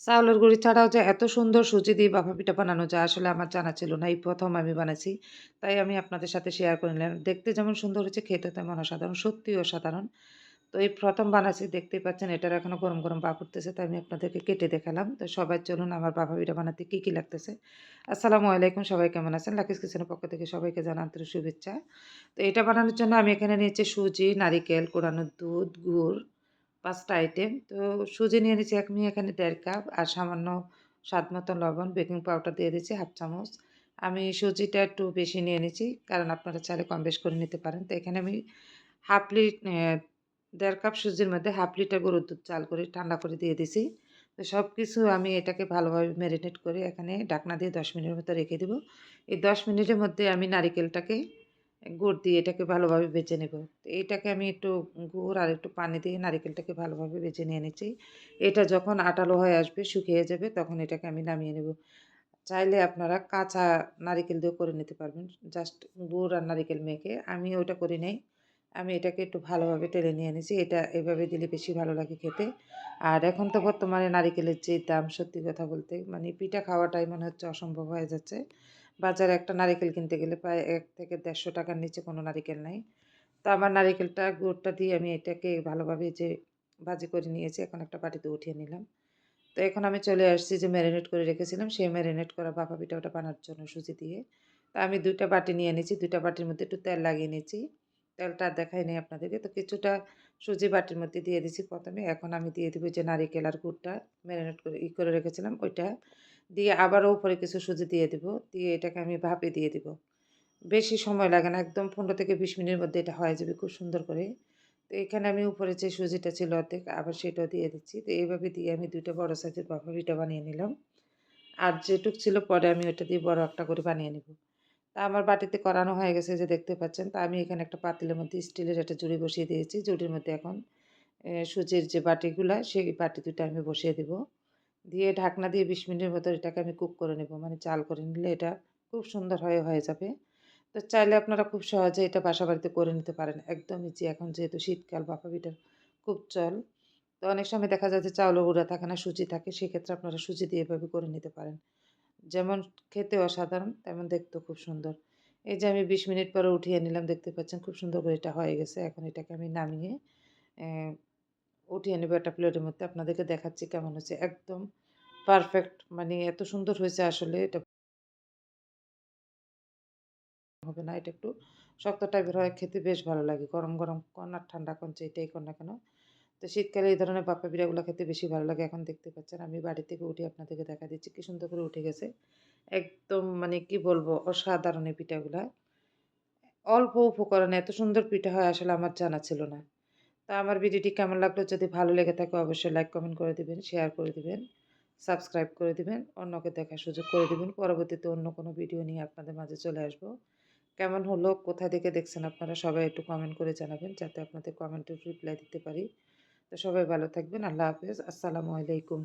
চাউলের গুঁড়ি ছাড়াও যে এত সুন্দর সুজি দিয়ে ভাপা পিঠা বানানো যায় আসলে আমার জানা ছিল না। এই প্রথম আমি বানাইছি। তাই আমি আপনাদের সাথে শেয়ার করে নিলাম। দেখতে যেমন সুন্দর হচ্ছে খেতে তেমন অসাধারণ। সত্যিই অসাধারণ। তো এই প্রথম বানাচ্ছি দেখতেই পাচ্ছেন এটার এখনও গরম, গরম ভাপ উঠতেছে। তাই আমি আপনাদেরকে কেটে দেখালাম। তো সবাই চলুন আমার ভাপা পিঠা বানাতে কী কী লাগতেছে। আসসালামু আলাইকুম সবাই কেমন আছেন? লাকিস কিচেনের পক্ষ থেকে সবাইকে জানাই আন্তরিক শুভেচ্ছা। তো এটা বানানোর জন্য আমি এখানে নিয়েছি সুজি, নারিকেল, কোরানো দুধ, গুড় ৫ টা আইটেম। তো সুজি নিয়ে নিয়েছি আমি এখানে দেড় কাপ আর সামান্য স্বাদ মতো লবণ, বেকিং পাউডার দিয়ে দিয়েছি 1/2 চামচ। আমি সুজিটা একটু বেশি নিয়ে নিয়েছি কারণ আপনারা চাইলে কম বেশ করে নিতে পারেন। তো এখানে আমি হাফ লিট দেড় কাপ সুজির মধ্যে হাফ লিটার গরুর দুধ চাল করে ঠান্ডা করে দিয়ে দিছি। তো সব কিছু আমি এটাকে ভালোভাবে ম্যারিনেট করে এখানে ঢাকনা দিয়ে ১০ মিনিটের মতো রেখে দেবো এই ১০ মিনিটের মধ্যে আমি নারিকেলটাকে গুড় দিয়ে এটাকে ভালোভাবে ভেজে নেব। তো এইটাকে আমি একটু গুড় আর একটু পানি দিয়ে নারিকেলটাকে ভালোভাবে ভেজে নিয়ে নিচ্ছি। এটা যখন আঠালো হয়ে আসবে, শুকিয়ে যাবে তখন এটাকে আমি নামিয়ে নেব। চাইলে আপনারা কাঁচা নারিকেল দিয়েও করে নিতে পারবেন। জাস্ট গুড় আর নারিকেল মেখে আমি ওটা করি নাই। আমি এটাকে একটু ভালোভাবে টেলে নিয়ে নিয়েছি। এটা এভাবে দিলে বেশি ভালো লাগে খেতে। আর এখন তো বর্তমানে নারিকেলের যে দাম সত্যি কথা বলতে মানে পিঠা খাওয়াটাই মনে হচ্ছে অসম্ভব হয়ে যাচ্ছে। বাজারে একটা নারিকেল কিনতে গেলে প্রায় এক থেকে ১৫০ টাকার নিচে কোনো নারিকেল নাই। তো আমার নারিকেলটা গুড়টা দিয়ে আমি এটাকে ভালোভাবে যে ভাজি করে নিয়েছি, এখন একটা বাটিতে উঠিয়ে নিলাম। তো এখন আমি চলে আসছি যে ম্যারিনেট করে রেখেছিলাম, সেই ম্যারিনেট করা ভাপা পিঠা ওটা বানার জন্য সুজি দিয়ে। তো আমি দুইটা বাটি নিয়ে নিয়েছি। দুইটা বাটির মধ্যে একটু তেল লাগিয়ে নিয়েছি। তেলটা দেখাই নাই আপনাদেরকে। তো কিছুটা সুজি বাটির মধ্যে দিয়ে দিছি প্রথমে এখন আমি দিয়ে দিব যে নারিকেল আর গুড়টা ম্যারিনেট করে, ই করে রেখেছিলাম, ওইটা। দিয়ে আবারও উপরে কিছু সুজি দিয়ে দিব। দিয়ে এটাকে আমি ভাপে দিয়ে দিব। বেশি সময় লাগে না, একদম ১৫ থেকে ২০ মিনিটের মধ্যে এটা হয়ে যাবে খুব সুন্দর করে। তো এখানে আমি উপরে যে সুজিটা ছিল অর্ধেক, আবার সেটাও দিয়ে দিচ্ছি। তো এইভাবে দিয়ে আমি ২ টা বড় সাইজের পিঠা বানিয়ে নিলাম। আর যেটুক ছিল পরে আমি ওটা দিয়ে বড় একটা করে বানিয়ে নেব। তা আমার বাটিতে করানো হয়ে গেছে যে দেখতে পাচ্ছেন। তা আমি এখানে একটা পাতিলের মধ্যে স্টিলের একটা জুড়ি বসিয়ে দিয়েছি। জুড়ির মধ্যে এখন সুজির যে বাটিগুলো, সেই বাটি ২ টা আমি বসিয়ে দিব। দিয়ে ঢাকনা দিয়ে ২০ মিনিটের মতো এটাকে আমি কুক করে নেব। মানে চাল করে নিলে এটা খুব সুন্দর হয়ে হয়ে যাবে। তো চাইলে আপনারা খুব সহজে এটা বাসাবাড়িতে করে নিতে পারেন। একদম ইজি এখন যেহেতু শীতকাল পিঠার খুব চল। তো অনেক সময় দেখা যায় যে চাউলের গুঁড়া থাকে না, সুজি থাকে। সেক্ষেত্রে আপনারা সুজি দিয়ে এভাবে করে নিতে পারেন। যেমন খেতে অসাধারণ তেমন দেখতেও খুব সুন্দর। এই যে আমি ২০ মিনিট পরে উঠিয়ে নিলাম দেখতে পাচ্ছেন খুব সুন্দর করে এটা হয়ে গেছে। এখন এটাকে আমি নামিয়ে উঠিয়ে নেব একটা প্লেটের মধ্যে। আপনাদেরকে দেখাচ্ছি কেমন হয়েছে। একদম পারফেক্ট মানে এত সুন্দর হয়েছে আসলে এটা হবে না। এটা একটু শক্ত টাইপের হয় খেতে বেশ ভালো লাগে। গরম, গরম কন আর ঠান্ডা কন যেটাই কন না কেন। তো শীতকালে এই ধরনের ভাপা পিঠাগুলো খেতে বেশি ভালো লাগে। এখন দেখতে পাচ্ছেন আমি বাড়ি থেকে উঠে আপনাদেরকে দেখা দিচ্ছি কি সুন্দর করে উঠে গেছে। একদম মানে কি বলব অসাধারণ এই পিঠাগুলা। অল্প উপকরণে এত সুন্দর পিঠা হয় আসলে আমার জানা ছিল না। তা আমার ভিডিওটি কেমন লাগল যদি ভালো লেগে থাকে অবশ্যই লাইক কমেন্ট করে দিবেন, শেয়ার করে দিবেন, সাবস্ক্রাইব করে দিবেন, অন্যকে দেখার সুযোগ করে দিবেন। পরবর্তীতে অন্য কোনো ভিডিও নিয়ে আপনাদের মাঝে চলে আসব কেমন হলো কোথা থেকে দেখছেন আপনারা সবাই একটু কমেন্ট করে জানাবেন যাতে আপনাদের কমেন্টের রিপ্লাই দিতে পারি। তো সবাই ভালো থাকবেন। আল্লাহ হাফেজ। আসসালামু আলাইকুম।